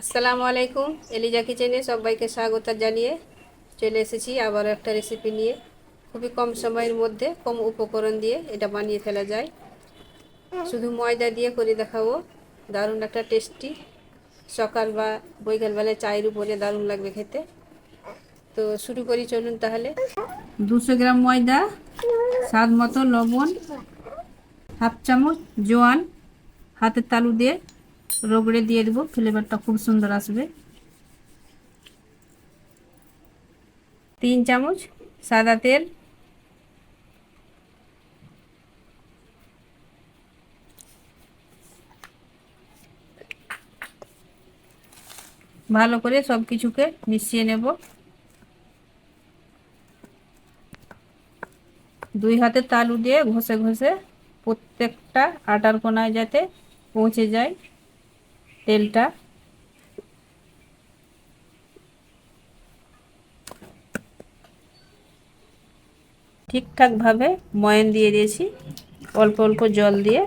আসসালামু আলাইকুম, এলিজা কিচেনে সবাইকে স্বাগত জানিয়ে চলে এসেছি আবার একটা রেসিপি নিয়ে। খুবই কম সময়ের মধ্যে, কম উপকরণ দিয়ে এটা বানিয়ে ফেলা যায়। শুধু ময়দা দিয়ে করে দেখাবো, দারুণ একটা টেস্টি সকাল বা বৈকালবেলায় চায়ের উপরে দারুণ লাগবে খেতে। তো শুরু করি চলুন তাহলে। দুশো গ্রাম ময়দা, স্বাদ মতো লবণ, হাফ চামচ জোয়ান হাতের তালু দিয়ে রগড়ে দিয়ে দেবো ফ্লেভারটা খুব সুন্দর আসবে। তিন চামচ সাদা তেল। ভালো করে সব কিছুকে মিশিয়ে নেব। দুই হাতে তালু দিয়ে ঘষে ঘষে প্রত্যেকটা আটার কোনায় যাতে পৌঁছে যায়। তেলটা। ঠিকঠাকভাবে ময়ান দিয়ে দিয়েছি। অল্প অল্প জল দিয়ে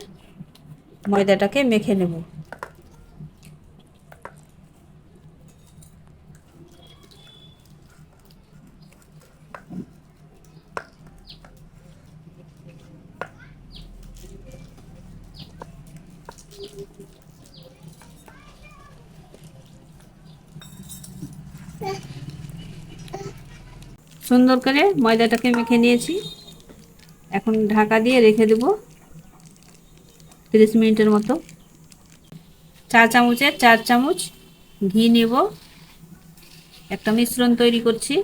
ময়দাটাকে মেখে নেব। সুন্দর করে ময়দাটাকে মেখে নিয়েছি। এখন ঢাকা দিয়ে রেখে দেব তিরিশ মিনিটের মতো। চা চামচের চার চামচ ঘি নেব। একটা মিশ্রণ তৈরি করছি।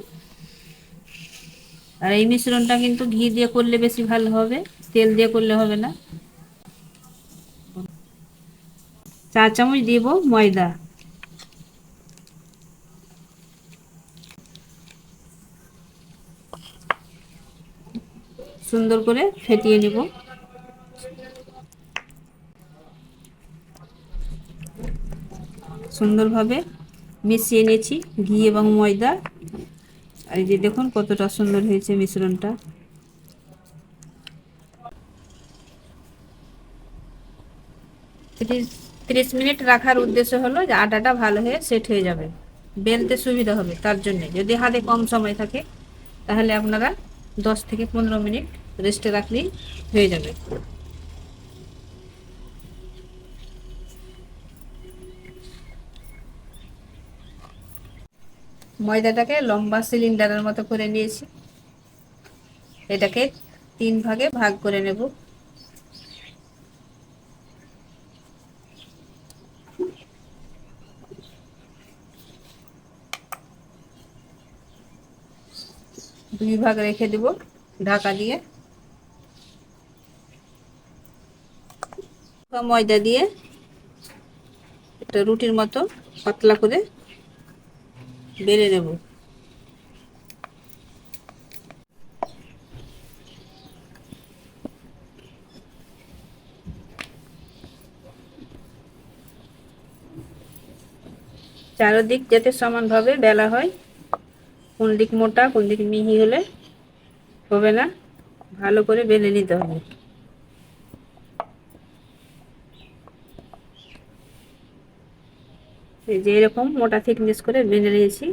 আর এই মিশ্রণটা কিন্তু ঘি দিয়ে করলে বেশি ভালো হবে, তেল দিয়ে করলে হবে না। চা চামচ দিব ময়দা। সুন্দর করে ফেটিয়ে নেব। সুন্দরভাবে মিশিয়ে নিয়েছি ঘি এবং ময়দা। আর এই যে দেখুন কতটা সুন্দর হয়েছে মিশ্রণটা। তিরিশ মিনিট রাখার উদ্দেশ্য হলো যে আটাটা ভালো হয়ে সেট হয়ে যাবে। বেলতে সুবিধা হবে, তার জন্য। যদি হাতে কম সময় থাকে, তাহলে আপনারা দশ থেকে পনেরো মিনিট রেস্টে রাখলেই হয়ে যাবে। ময়দাটাকে লম্বা সিলিন্ডারের মতো করে নিয়েছি। এটাকে তিন ভাগে ভাগ করে নেব। দুই ভাগ রেখে দেব ঢাকা দিয়ে। ময়দা দিয়ে একটা রুটির মতো পাতলা করে বেলে নেব। চারদিক যাতে সমানভাবে বেলা হয়, কোন দিক মোটা, কোন দিক মিহি হলে হবে না, ভালো করে বেলে নিতে হবে। যে এরকম মোটা থিকনেস করে বেঁধে নিয়েছি।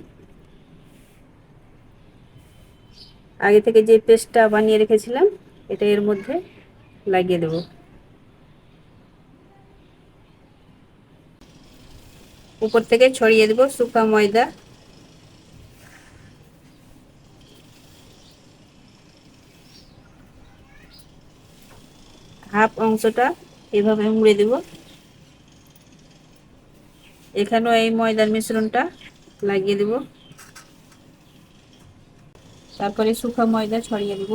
আগে থেকে যে পেস্টটা বানিয়ে রেখেছিলাম, এটা এর মধ্যে লাগিয়ে দেব। উপর থেকে ছড়িয়ে দেব শুকা ময়দা। হাফ অংশটা এভাবে মুড়ে দেব। এখানেও এই ময়দার মিশ্রণটা লাগিয়ে দেব। তারপরে শুকনো ময়দা ছড়িয়ে দেব।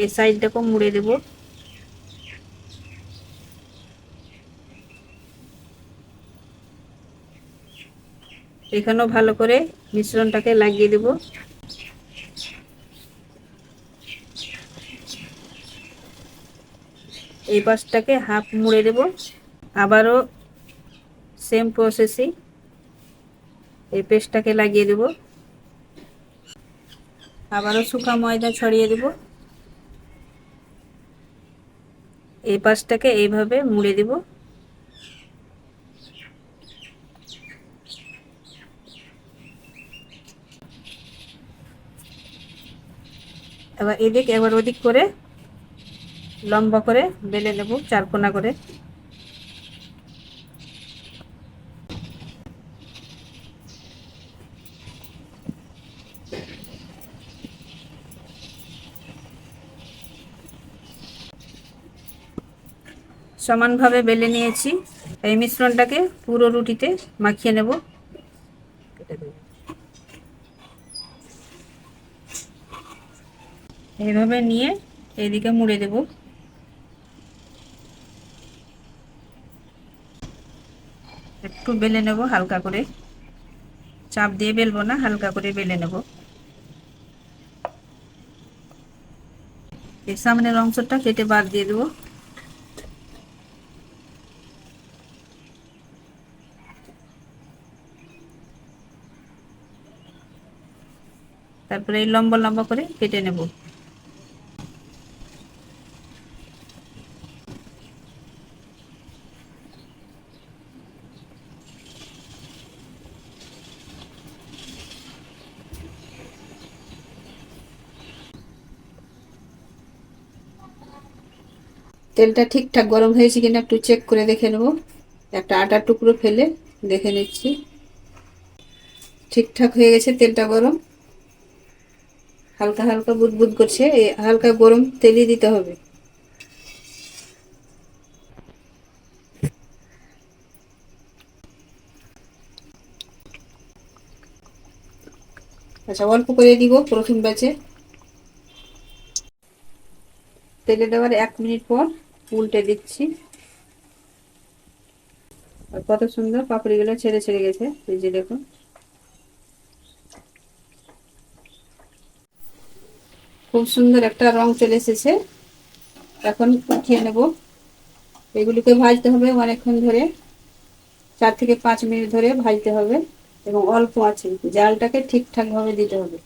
এই সাইডটাকেও মুড়ে দেব। এখানেও ভালো করে মিশ্রণটাকে লাগিয়ে দেব। এই পাশটাকে হাফ মুড়ে দেব। আবারও সেম প্রসেসে এই পেস্টটাকে লাগিয়ে দেব। আবারও শুকা ময়দা ছড়িয়ে দেব। এই পাশটাকে এইভাবে মুড়ে দেব। এবার এদিক, এবার ওদিক করে লম্বা করে বেলে নেব চারকোনা করে। সমানভাবে বেলে নিয়েছি। এই মিশ্রণটাকে পুরো রুটিতে মাখিয়ে নেব। এইভাবে নিয়ে এইদিকে মুড়ে দেব। একটু বেলে নেব হালকা করে। চাপ দিয়ে বেলবো না, হালকা করে বেলে নেব। এর সামনের অংশটা কেটে বাদ দিয়ে দেবো। তারপরে এই লম্বা লম্বা করে কেটে নেব। তেলটা ঠিকঠাক গরম হয়েছে কিনা একটু চেক করে দেখে নেব। একটা আটার টুকরো ফেলে দেখে নিচ্ছি। ঠিকঠাক হয়ে গেছে তেলটা গরম। হালকা হালকা বুদবুদ করছে এই হালকা গরম তেলই দিতে হবে। আচ্ছা অল্প করে দিব প্রথম ব্যাচে তেলে দেওয়ার এক মিনিট পর উল্টে দিচ্ছি। আর কত সুন্দর পাপড়িগুলো ছেড়ে ছেড়ে গেছে, এই যে দেখুন। খুব সুন্দর একটা রং চলে এসেছে। এখন উঠিয়ে নেব। এগুলিকে ভাজতে হবে অনেকক্ষণ ধরে। চার থেকে পাঁচ মিনিট ধরে ভাজতে হবে এবং অল্প আছে। জালটাকে ঠিকঠাকভাবে দিতে হবে।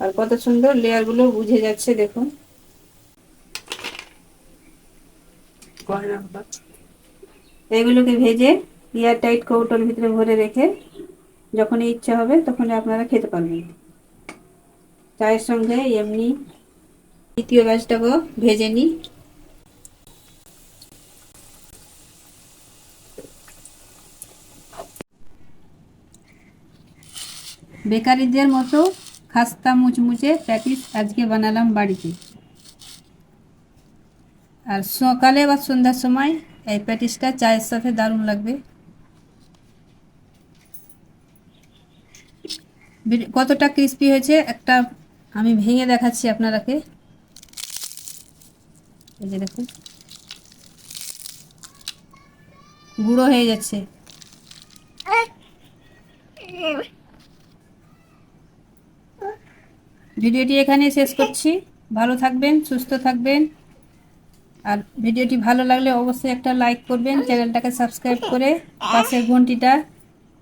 আর কত সুন্দর লেয়ারগুলো বুঝে যাচ্ছে দেখুন। এগুলোকে ভেজে এয়ার টাইট কৌটোর ভিতরে ভরে রেখে যখনই ইচ্ছা হবে তখনই আপনারা খেতে পারবেন। চায়ের সঙ্গে এমনি দ্বিতীয় ব্যাচটাকেও ভেজে নিই। বেকারিদের মতো খাস্তা মুচমুচে প্যাটিস আজকে বানালাম বাড়িতে। আর সকালে বা সন্ধ্যার সময় এই প্যাটিসটা চায়ের সাথে দারুণ লাগবে। কতটা ক্রিস্পি হয়েছে একটা আমি ভেঙে দেখাচ্ছি আপনারাকে। এই যে দেখুন। গুঁড়ো হয়ে যাচ্ছে। ভিডিওটি এখানে শেষ করছি। ভালো থাকবেন, সুস্থ থাকবেন। আর ভিডিওটি ভালো লাগলে অবশ্যই একটা লাইক করবেন, চ্যানেলটাকে সাবস্ক্রাইব করে পাশের ঘন্টিটা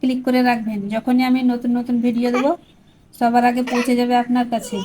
ক্লিক করে রাখবেন। যখনই আমি নতুন নতুন ভিডিও দেবো, সবার আগে পৌঁছে যাবে আপনার কাছে।